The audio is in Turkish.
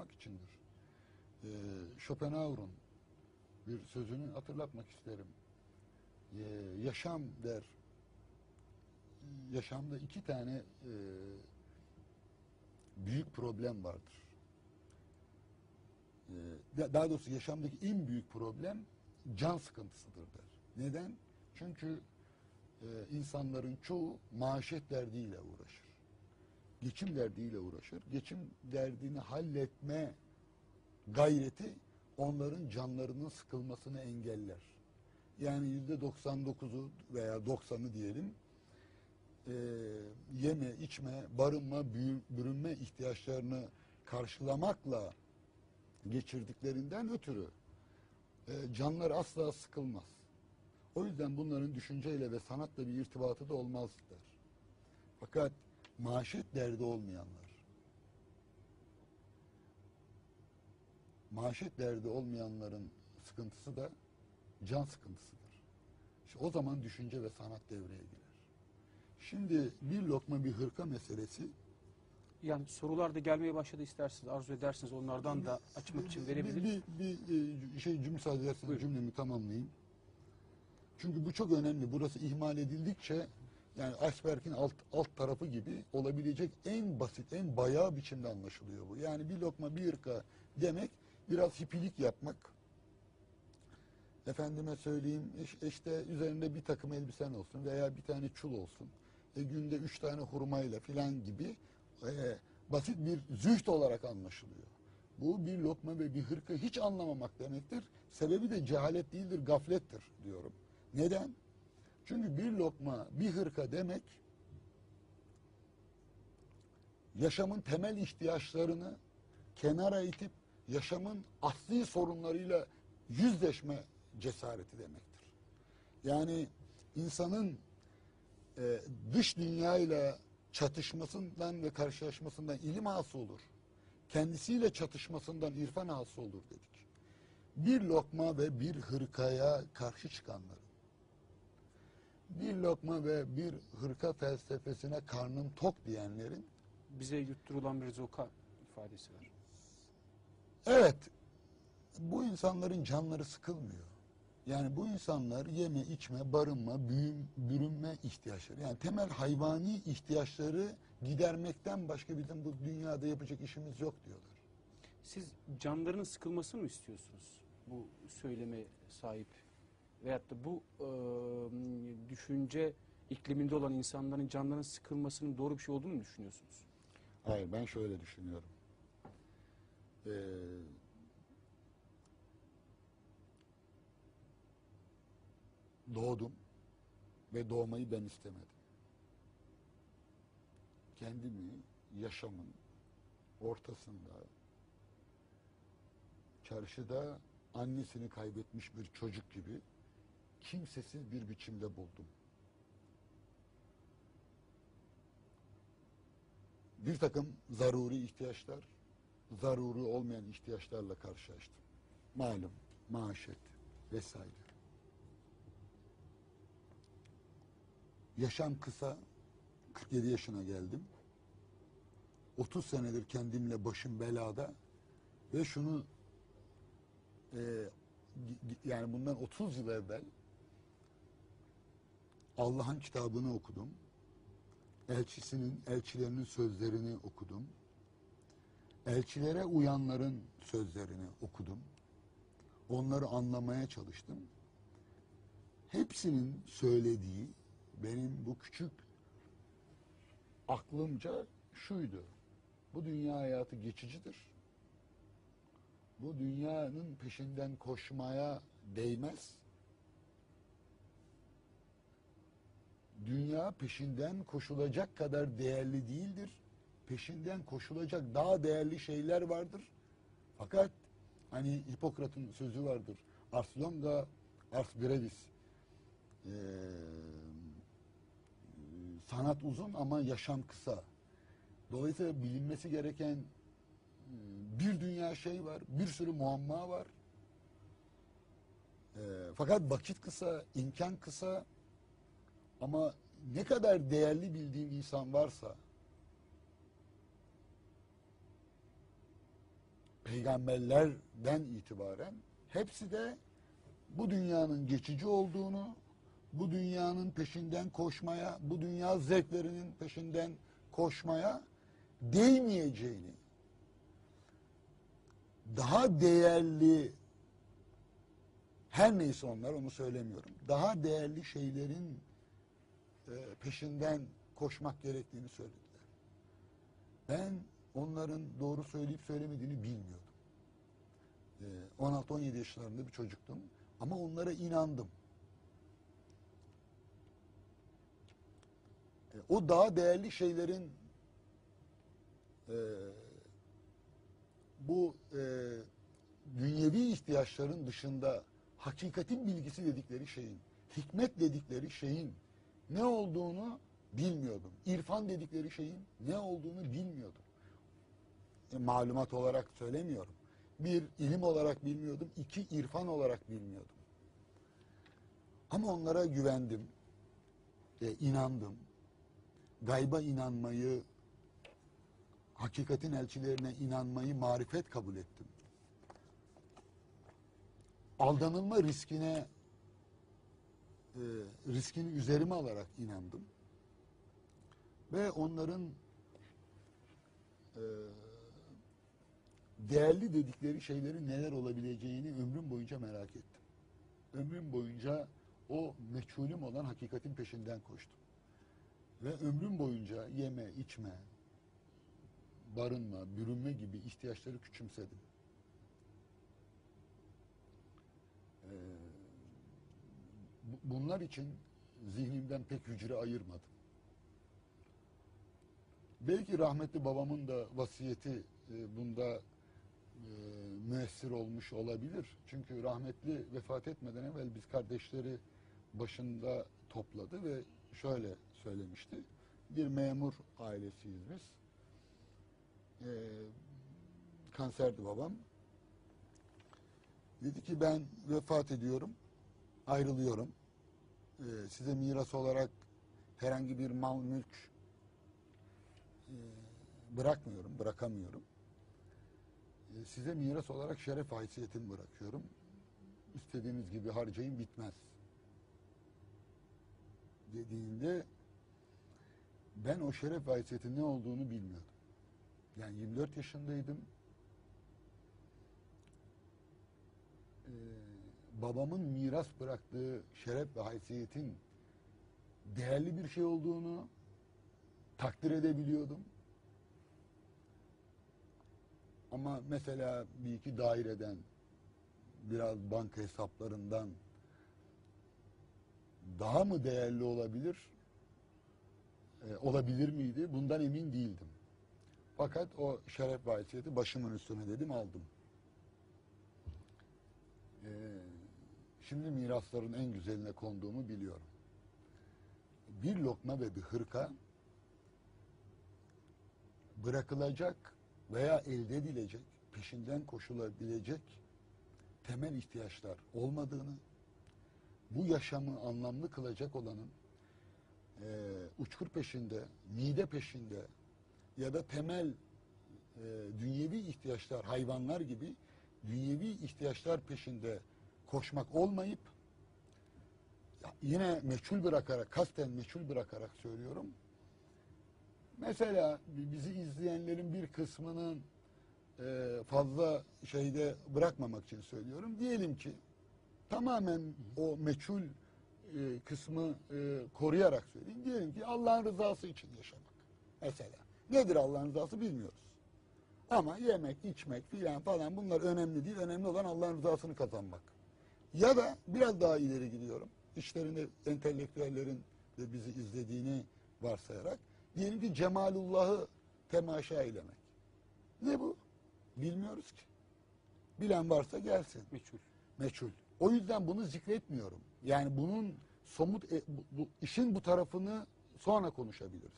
karşılamak içindir. Ee, Schopenhauer'un bir sözünü hatırlatmak isterim. Ee, yaşam der. Yaşamda iki tane e, büyük problem vardır. Ee, da- daha doğrusu yaşamdaki en büyük problem can sıkıntısıdır der. Neden? Çünkü e, insanların çoğu maaşet derdiyle uğraşır. Geçim derdiyle uğraşır. Geçim derdini halletme gayreti onların canlarının sıkılmasını engeller. Yani yüzde 99'u veya 90'ı diyelim e, yeme, içme, barınma, büyü- bürünme ihtiyaçlarını karşılamakla geçirdiklerinden ötürü e, canlar asla sıkılmaz. O yüzden bunların düşünceyle ve sanatla bir irtibatı da olmaz der. Fakat maaşet derdi olmayanlar, maaşet derdi olmayanların sıkıntısı da can sıkıntısıdır. İşte o zaman düşünce ve sanat devreye girer. Şimdi bir lokma bir hırka meselesi Yani sorular da gelmeye başladı isterseniz arzu edersiniz onlardan da açmak için verebilirim. Bir, bir, bir, e, şey cümle müsaade ederseniz Buyurun. cümlemi tamamlayayım. Çünkü bu çok önemli. Burası ihmal edildikçe yani iceberg'in alt, alt tarafı gibi olabilecek en basit, en bayağı biçimde anlaşılıyor bu. Yani bir lokma bir ırka demek biraz hipilik yapmak. Efendime söyleyeyim iş- işte üzerinde bir takım elbisen olsun veya bir tane çul olsun. E, günde üç tane hurmayla filan gibi e, basit bir züht olarak anlaşılıyor. Bu bir lokma ve bir hırka hiç anlamamak demektir. Sebebi de cehalet değildir, gaflettir diyorum. Neden? Çünkü bir lokma, bir hırka demek yaşamın temel ihtiyaçlarını kenara itip yaşamın asli sorunlarıyla yüzleşme cesareti demektir. Yani insanın e, dış dünyayla çatışmasından ve karşılaşmasından ilim hasıl olur. Kendisiyle çatışmasından irfan hasıl olur dedik. Bir lokma ve bir hırkaya karşı çıkanların, bir lokma ve bir hırka felsefesine karnım tok diyenlerin Bize yutturulan bir zoka ifadesi var. Evet, bu insanların canları sıkılmıyor. Yani bu insanlar yeme, içme, barınma, büyüm, bürünme ihtiyaçları. Yani temel hayvani ihtiyaçları gidermekten başka bizim bu dünyada yapacak işimiz yok diyorlar. Siz canlarının sıkılmasını mı istiyorsunuz bu söyleme sahip? Veyahut da bu e, düşünce ikliminde olan insanların canlarının sıkılmasının doğru bir şey olduğunu mu düşünüyorsunuz? Hayır, ben şöyle düşünüyorum. Ee, doğdum ve doğmayı ben istemedim. Kendimi yaşamın ortasında, çarşıda annesini kaybetmiş bir çocuk gibi kimsesiz bir biçimde buldum. bir takım zaruri ihtiyaçlar, zaruri olmayan ihtiyaçlarla karşılaştım. Malum, maaşet vesaire. Yaşam kısa, 47 yaşına geldim. 30 senedir kendimle başım belada ve şunu e, yani bundan 30 yıl evvel Allah'ın kitabını okudum elçisinin, elçilerinin sözlerini okudum. Elçilere uyanların sözlerini okudum. Onları anlamaya çalıştım. Hepsinin söylediği benim bu küçük aklımca şuydu. Bu dünya hayatı geçicidir. Bu dünyanın peşinden koşmaya değmez. Dünya peşinden koşulacak kadar değerli değildir. Peşinden koşulacak daha değerli şeyler vardır. Fakat hani Hipokrat'ın sözü vardır. Ars longa, ars brevis. Ee, sanat uzun ama yaşam kısa. Dolayısıyla bilinmesi gereken e, bir dünya şey var, bir sürü muamma var. Ee, fakat vakit kısa, imkan kısa, ama ne kadar değerli bildiğim insan varsa peygamberlerden itibaren hepsi de bu dünyanın geçici olduğunu, bu dünyanın peşinden koşmaya, bu dünya zevklerinin peşinden koşmaya değmeyeceğini, daha değerli her neyse onlar onu söylemiyorum. Daha değerli şeylerin peşinden koşmak gerektiğini söylediler. Ben onların doğru söyleyip söylemediğini bilmiyordum. E, 16-17 yaşlarında bir çocuktum ama onlara inandım. E, o daha değerli şeylerin e, bu e, dünyevi ihtiyaçların dışında hakikatin bilgisi dedikleri şeyin, hikmet dedikleri şeyin ne olduğunu bilmiyordum. İrfan dedikleri şeyin ne olduğunu bilmiyordum. E, malumat olarak söylemiyorum. Bir, ilim olarak bilmiyordum. iki irfan olarak bilmiyordum. Ama onlara güvendim. E, inandım. Gayba inanmayı, hakikatin elçilerine inanmayı marifet kabul ettim. Aldanılma riskine e, riskini üzerime alarak inandım. Ve onların e, değerli dedikleri şeylerin neler olabileceğini ömrüm boyunca merak ettim. Ömrüm boyunca o meçhulüm olan hakikatin peşinden koştum. Ve ömrüm boyunca yeme, içme, barınma, bürünme gibi ihtiyaçları küçümsedim. Ee, bu- bunlar için zihnimden pek hücre ayırmadım. Belki rahmetli babamın da vasiyeti e, bunda e, müessir olmuş olabilir. Çünkü rahmetli vefat etmeden evvel biz kardeşleri başında topladı ve şöyle söylemişti. Bir memur ailesiyiz biz. E, kanserdi babam. Dedi ki ben vefat ediyorum, ayrılıyorum. E, size miras olarak herhangi bir mal, mülk e, bırakmıyorum, bırakamıyorum. E, size miras olarak şeref haysiyetimi bırakıyorum. İstediğiniz gibi harcayın bitmez. Dediğinde ben o şeref haysiyetin ne olduğunu bilmiyordum. Yani 24 yaşındaydım. Ee, babamın miras bıraktığı şeref ve haysiyetin değerli bir şey olduğunu takdir edebiliyordum. Ama mesela bir iki daireden biraz banka hesaplarından daha mı değerli olabilir? e, olabilir miydi? Bundan emin değildim. Fakat o şeref ve haysiyeti başımın üstüne dedim aldım. Ee, şimdi mirasların en güzeline konduğumu biliyorum. Bir lokma ve bir hırka bırakılacak veya elde edilecek, peşinden koşulabilecek temel ihtiyaçlar olmadığını, bu yaşamı anlamlı kılacak olanın e, uçkur peşinde, mide peşinde ya da temel e, dünyevi ihtiyaçlar, hayvanlar gibi dünyevi ihtiyaçlar peşinde koşmak olmayıp yine meçhul bırakarak, kasten meçhul bırakarak söylüyorum. Mesela bizi izleyenlerin bir kısmının e, fazla şeyde bırakmamak için söylüyorum. Diyelim ki tamamen o meçhul e, kısmı e, koruyarak söyleyeyim. Diyelim ki Allah'ın rızası için yaşamak. Mesela. Nedir Allah'ın rızası bilmiyoruz. Ama yemek, içmek filan falan bunlar önemli değil. Önemli olan Allah'ın rızasını kazanmak. Ya da biraz daha ileri gidiyorum. İşlerinde entelektüellerin de bizi izlediğini varsayarak. Diyelim ki Cemalullah'ı temaşa eylemek. Ne bu? Bilmiyoruz ki. Bilen varsa gelsin Meçhul. meçhul. O yüzden bunu zikretmiyorum. Yani bunun somut e, bu, bu- işin bu tarafını sonra konuşabiliriz.